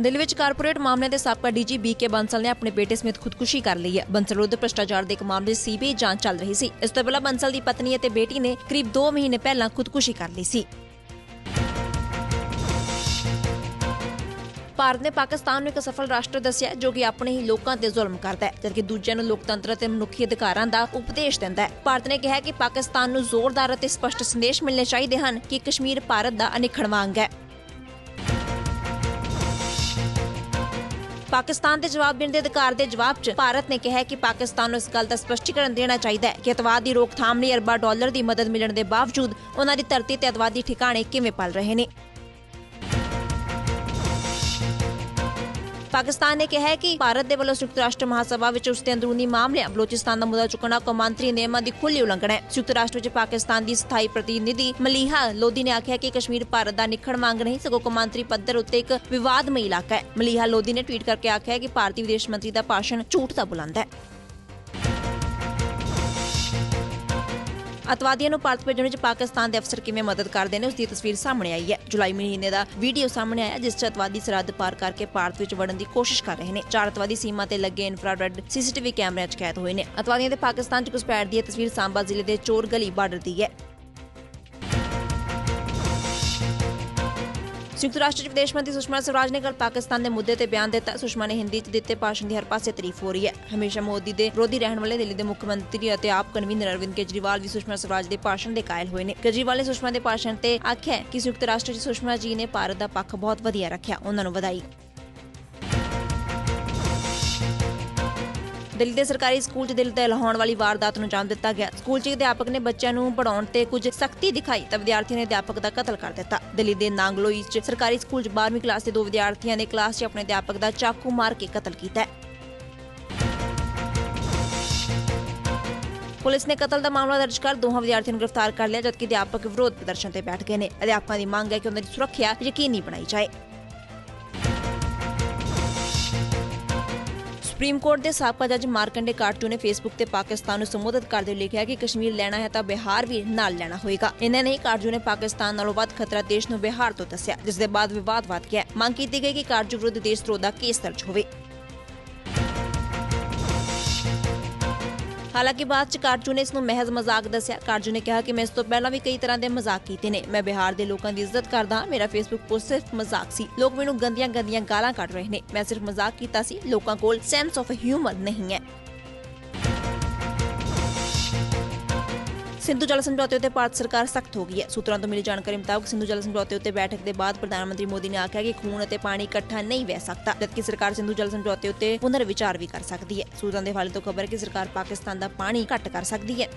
ਦਿੱਲੀ ਵਿੱਚ ਕਾਰਪੋਰੇਟ ਮਾਮਲਿਆਂ ਦੇ ਸਾਬਕਾ ਡੀਜੀ ਬੀਕੇ ਬੰਸਲ ਨੇ ਆਪਣੇ ਬੇਟੇ ਸਮੇਤ ਖੁਦਕੁਸ਼ੀ ਕਰ ਲਈ ਹੈ। ਬੰਸਲ ਵਿਰੁੱਧ ਭ੍ਰਿਸ਼ਟਾਚਾਰ ਦੇ ਇੱਕ ਮਾਮਲੇ ਸੀਬੀਆਈ ਜਾਂਚ ਚੱਲ ਰਹੀ ਸੀ। ਇਸ ਤੋਂ ਪਹਿਲਾਂ ਬੰਸਲ ਦੀ ਪਤਨੀ ਅਤੇ ਬੇਟੀ ਨੇ ਕਰੀਬ 2 ਮਹੀਨੇ ਪਹਿਲਾਂ ਖੁਦਕੁਸ਼ੀ ਕਰ ਲਈ ਸੀ। ਭਾਰਤ ਨੇ ਪਾਕਿਸਤਾਨ ਨੂੰ ਇੱਕ ਸਫਲ ਰਾਸ਼ਟਰ ਦੱਸਿਆ ਜੋ ਕਿ ਆਪਣੇ ਹੀ ਲੋਕਾਂ ਤੇ ਜ਼ੁਲਮ ਕਰਦਾ ਹੈ, ਜਦਕਿ ਦੂਜਿਆਂ ਨੂੰ ਲੋਕਤੰਤਰ ਅਤੇ ਮਨੁੱਖੀ ਅਧਿਕਾਰਾਂ ਦਾ ਉਪਦੇਸ਼ ਦਿੰਦਾ ਹੈ। ਭਾਰਤ ਨੇ ਕਿਹਾ ਕਿ ਪਾਕਿਸਤਾਨ ਨੂੰ ਜ਼ੋਰਦਾਰ ਅਤੇ ਸਪਸ਼ਟ ਸੰਦੇਸ਼ ਮਿਲਣੇ ਚਾਹੀਦੇ ਹਨ ਕਿ ਕਸ਼ਮੀਰ ਭਾਰਤ ਦਾ ਅਨਿੱਖੜਵਾਂ ਅੰਗ ਹੈ। ਪਾਕਿਸਤਾਨ ਦੇ ਜਵਾਬ ਦੇਣ ਦੇ ਅਧਿਕਾਰ ਦੇ ਜਵਾਬ 'ਚ ਭਾਰਤ ਨੇ ਕਿਹਾ ਕਿ ਪਾਕਿਸਤਾਨ ਨੂੰ ਇਸ ਗੱਲ ਦਾ ਸਪਸ਼ਟੀਕਰਨ ਦੇਣਾ ਚਾਹੀਦਾ ਹੈ ਕਿ ਅਤਵਾਦ ਦੀ ਰੋਕਥਾਮ ਲਈ ਅਰਬਾਂ ਡਾਲਰ ਦੀ ਮਦਦ ਮਿਲਣ ਦੇ ਬਾਵਜੂਦ ਉਹਨਾਂ ਦੀ ਧਰਤੀ ਤੇ ਅਤਵਾਦੀ ਠਿਕਾਣੇ ਕਿਵੇਂ ਪਲ ਰਹੇ ਨੇ। ਪਾਕਿਸਤਾਨ ਨੇ ਕਿਹਾ ਹੈ ਕਿ ਭਾਰਤ ਦੇ ਵੱਲੋਂ ਸੰਯੁਕਤ ਰਾਸ਼ਟਰ ਮਹਾਸਭਾ ਵਿੱਚ ਉਸ ਦੇ ਅੰਦਰੂਨੀ ਮਾਮਲਿਆਂ, ਬਲੋਚਿਸਤਾਨ ਦਾ ਮੁੱਦਾ ਚੁੱਕਣਾ ਕੌਮਾਂਤਰੀ ਨਿਯਮਾਂ ਦੀ ਖੁੱਲ੍ਹੀ ਉਲੰਘਣਾ ਹੈ। ਸੰਯੁਕਤ ਰਾਸ਼ਟਰ ਵਿੱਚ ਪਾਕਿਸਤਾਨ ਦੀ ਸਥਾਈ ਪ੍ਰਤੀਨਿਧੀ ਮਲੀਹਾ ਲੋਧੀ ਨੇ ਆਖਿਆ ਕਿ ਕਸ਼ਮੀਰ ਭਾਰਤ ਦਾ ਨਿਖੜ ਮੰਗ ਨਹੀਂ, ਸਗੋਂ ਕੌਮਾਂਤਰੀ ਪੱਧਰ ਉੱਤੇ ਇੱਕ ਵਿਵਾਦਮਈ ਇਲਾਕਾ ਹੈ। ਮਲੀਹਾ ਲੋਧੀ ਨੇ ਟਵੀਟ ਕਰਕੇ ਆਖਿਆ ਕਿ ਭਾਰਤੀ ਵਿਦੇਸ਼ ਮੰਤਰੀ ਦਾ ਭਾਸ਼ਣ ਝੂਠ ਦਾ ਬੁਲੰਦ ਹੈ। ਅਤਵਾਦੀਆਂ ਨੂੰ ਭਾਰਤ ਭੇਜਣ ਵਿੱਚ ਪਾਕਿਸਤਾਨ ਦੇ ਅਫਸਰ ਕਿਵੇਂ ਮਦਦ ਕਰਦੇ ਨੇ ਉਸ ਦੀ ਤਸਵੀਰ ਸਾਹਮਣੇ ਆਈ ਹੈ। ਜੁਲਾਈ ਮਹੀਨੇ ਦਾ ਵੀਡੀਓ ਸਾਹਮਣੇ ਆਇਆ, ਜਿਸ 'ਚ ਅਤਵਾਦੀ ਸਰਹੱਦ ਪਾਰ ਕਰਕੇ ਭਾਰਤ ਵਿੱਚ ਵੜਨ ਦੀ ਕੋਸ਼ਿਸ਼ ਕਰ ਰਹੇ ਨੇ। ਚਾਰ ਅਤਵਾਦੀ ਸੀਮਾ ਤੇ ਲੱਗੇ ਇਨਫਰਾਰੈਡ ਸੀਸੀਟੀਵੀ ਕੈਮਰਿਆਂ 'ਚ ਕੈਦ ਹੋਏ ਨੇ। ਅਤਵਾਦੀਆਂ ਦੇ ਪਾਕਿਸਤਾਨ 'ਚ ਘੁਸਪੈਠ ਦੀ ਤਸਵੀਰ ਸਾਂਬਾ ਜ਼ਿਲ੍ਹੇ ਦੇ ਚੋਰ ਗਲੀ ਬਾਰਡਰ ਦੀ ਹੈ। ਸੰਯੁਕਤ ਰਾਸ਼ਟਰ ਦੇ ਵਿਦੇਸ਼ ਮੰਤਰੀ ਸੁਸ਼ਮਾ ਸਵਰਾਜ ਨੇ ਕੱਲ ਪਾਕਿਸਤਾਨ ਦੇ ਮੁੱਦੇ ਤੇ ਬਿਆਨ ਦਿੱਤਾ। ਸੁਸ਼ਮਾ ਨੇ ਹਿੰਦੀ 'ਚ ਦਿੱਤੇ, ਭਾਸ਼ਣ ਦੀ ਹਰ ਪਾਸੇ ਤਾਰੀਫ ਹੋ ਰਹੀ ਹੈ। ਹਮੇਸ਼ਾ ਮੋਦੀ ਦੇ ਵਿਰੋਧੀ ਰਹਿਣ ਵਾਲੇ ਦਿੱਲੀ ਦੇ ਮੁੱਖ ਮੰਤਰੀ ਅਤੇ ਆਪ ਕਨਵੀਨਰ ਅਰਵਿੰਦ ਕੇਜਰੀਵਾਲ ਵੀ ਸੁਸ਼ਮਾ ਸਵਰਾਜ ਦੇ ਭਾਸ਼ਣ ਦੇ ਕਾਇਲ ਹੋਏ ਨੇ। ਕੇਜਰੀਵਾਲ ਨੇ ਸੁਸ਼ਮਾ ਦੇ ਭਾਸ਼ਣ ਤੇ ਆਖਿਆ ਕਿ ਸੰਯੁਕਤ ਰਾਸ਼ਟਰ 'ਚ ਸੁਸ਼ਮਾ ਜੀ ਨੇ ਭਾਰਤ ਦਾ ਪੱਖ ਬਹੁਤ ਵਧੀਆ ਰੱਖਿਆ। ਉਹਨਾਂ ਨੂੰ ਵਧਾਈ। ਦਿੱਲੀ ਦੇ ਸਰਕਾਰੀ ਸਕੂਲ 'ਚ ਦਿਲ ਦਹਿਲਾਉਣ ਵਾਲੀ ਵਾਰਦਾਤ ਨੂੰ ਅੰਜਾਮ ਦਿੱਤਾ ਗਿਆ। ਸਕੂਲ 'ਚ ਅਧਿਆਪਕ ਨੇ ਬੱਚਿਆਂ ਨੂੰ ਪੜਾਉਣ ਤੇ ਕੁਝ ਸਖਤੀ ਦਿਖਾਈ ਤਾਂ ਵਿਦਿਆਰਥੀ ਨੇ ਅਧਿਆਪਕ ਦਾ ਕਤਲ ਕਰ ਦਿੱਤਾ। ਦਿੱਲੀ ਦੇ ਨਾਂਗਲੋਈ 'ਚ ਸਰਕਾਰੀ ਸਕੂਲ 'ਚ 12ਵੀਂ ਕਲਾਸ ਦੇ ਦੋ ਵਿਦਿਆਰਥੀਆਂ ਨੇ ਕਲਾਸ 'ਚ ਆਪਣੇ ਅਧਿਆਪਕ ਦਾ ਚਾਕੂ ਮਾਰ ਕੇ ਕਤਲ ਕੀਤਾ ਪੁਲਿਸ ਨੇ ਕਤਲ ਦਾ ਮਾਮਲਾ ਦਰਜ ਕਰ ਦੋਹਾਂ ਵਿਦਿਆਰਥੀਆਂ ਨੂੰ ਗ੍ਰਿਫਤਾਰ ਕਰ ਲਿਆ, ਜਦਕਿ ਅਧਿਆਪਕ ਵਿਰੋਧ ਪ੍ਰਦਰਸ਼ਨ ਤੇ ਬੈਠ ਗਏ ਨੇ। ਅਧਿਆਪਕਾਂ ਦੀ ਮੰਗ ਹੈ ਕਿ ਉਹਨਾਂ ਦੀ ਸੁਰੱਖਿਆ ਯਕੀਨੀ ਬਣਾਈ ਜਾਏ। ਸੁਪਰੀਮ ਕੋਰਟ ਦੇ ਸਾਬਕਾ ਜੱਜ ਮਾਰਕੰਡੇ ਕਾਟੂ ਨੇ ਫੇਸਬੁੱਕ ਤੇ ਪਾਕਿਸਤਾਨ ਨੂੰ ਸੰਬੋਧਿਤ ਕਰਦੇ ਹੋਏ ਲਿਖਿਆ ਕਿ ਕਸ਼ਮੀਰ ਲੈਣਾ ਹੈ ਤਾਂ ਬਿਹਾਰ ਵੀ ਨਾਲ ਲੈਣਾ ਹੋਏਗਾ। ਇਹਨਾਂ ਨੇ ਕਾਰਜੂ ਨੇ ਪਾਕਿਸਤਾਨ ਨਾਲੋਂ ਵੱਧ ਖਤਰਾ ਦੇਸ਼ ਨੂੰ ਬਿਹਾਰ ਤੋਂ ਦੱਸਿਆ ਜਿਸ ਦੇ ਬਾਅਦ ਵਿਵਾਦ ਵੱਧ ਗਿਆ ਮੰਗ ਕੀਤੀ ਗਈ ਕਿ ਕਾਰਜੂ ਵਿਰੁੱਧ ਦੇਸ਼ ਧਰੋ ਦਾ ਕੇਸ ਦਰਜ ਹੋਵੇ। ਹਾਲਾਂਕਿ ਬਾਅਦ ਚ ਕਾਰਜੂ ਨੇ ਇਸ ਨੂੰ ਮਹਿਜ਼ ਮਜ਼ਾਕ ਦੱਸਿਆ। ਕਾਰਜੂ ਨੇ ਕਿਹਾ ਕਿ ਮੈਂ ਇਸ ਤੋਂ ਪਹਿਲਾਂ ਵੀ ਕਈ ਤਰ੍ਹਾਂ ਦੇ ਮਜ਼ਾਕ ਕੀਤੇ ਨੇ। ਮੈਂ ਬਿਹਾਰ ਦੇ ਲੋਕਾਂ ਦੀ ਇੱਜ਼ਤ ਕਰਦਾ ਹਾਂ। ਮੇਰਾ ਫੇਸਬੁੱਕ ਪੋਸਟ ਸਿਰਫ ਮਜ਼ਾਕ ਸੀ। ਲੋਕ ਮੈਨੂੰ ਗੰਦੀਆਂ ਗੰਦੀਆਂ ਗਾਲਾਂ ਕੱਢ ਰਹੇ ਨੇ। ਮੈਂ ਸਿਰਫ ਮਜ਼ਾਕ ਕੀਤਾ ਸੀ। ਲੋਕਾਂ ਕੋਲ ਸੈਂਸ ਆਫ ਹਿਊਮਰ ਨਹੀਂ ਹੈ। ਸਿੰਧੂ ਜਲ ਸਮਝੌਤੇ ਉੱਤੇ ਭਾਰਤ ਸਰਕਾਰ ਸਖਤ ਹੋ ਗਈ ਹੈ। ਸੂਤਰਾਂ ਤੋਂ ਮਿਲੀ ਜਾਣਕਾਰੀ ਮੁਤਾਬਕ ਸਿੰਧੂ ਜਲ ਸਮਝੌਤੇ ਉੱਤੇ ਬੈਠਕ ਦੇ ਬਾਅਦ ਪ੍ਰਧਾਨ ਮੰਤਰੀ ਮੋਦੀ ਨੇ ਆਖਿਆ ਕਿ ਖੂਨ ਅਤੇ ਪਾਣੀ ਇਕੱਠਾ ਨਹੀਂ ਵਹਿ ਸਕਦਾ, ਜਦਕਿ ਸਰਕਾਰ ਸਿੰਧੂ ਜਲ ਸਮਝੌਤੇ ਉੱਤੇ ਪੁਨਰ ਵਿਚਾਰ ਵੀ ਕਰ ਸਕਦੀ ਹੈ। ਸੂਤਰਾਂ ਦੇ ਹਵਾਲੇ ਤੋਂ ਖਬਰ ਹੈ ਕਿ ਸਰਕਾਰ ਪਾਕਿਸਤਾਨ ਦਾ ਪਾਣੀ ਘੱਟ ਕਰ ਸਕਦੀ ਹੈ।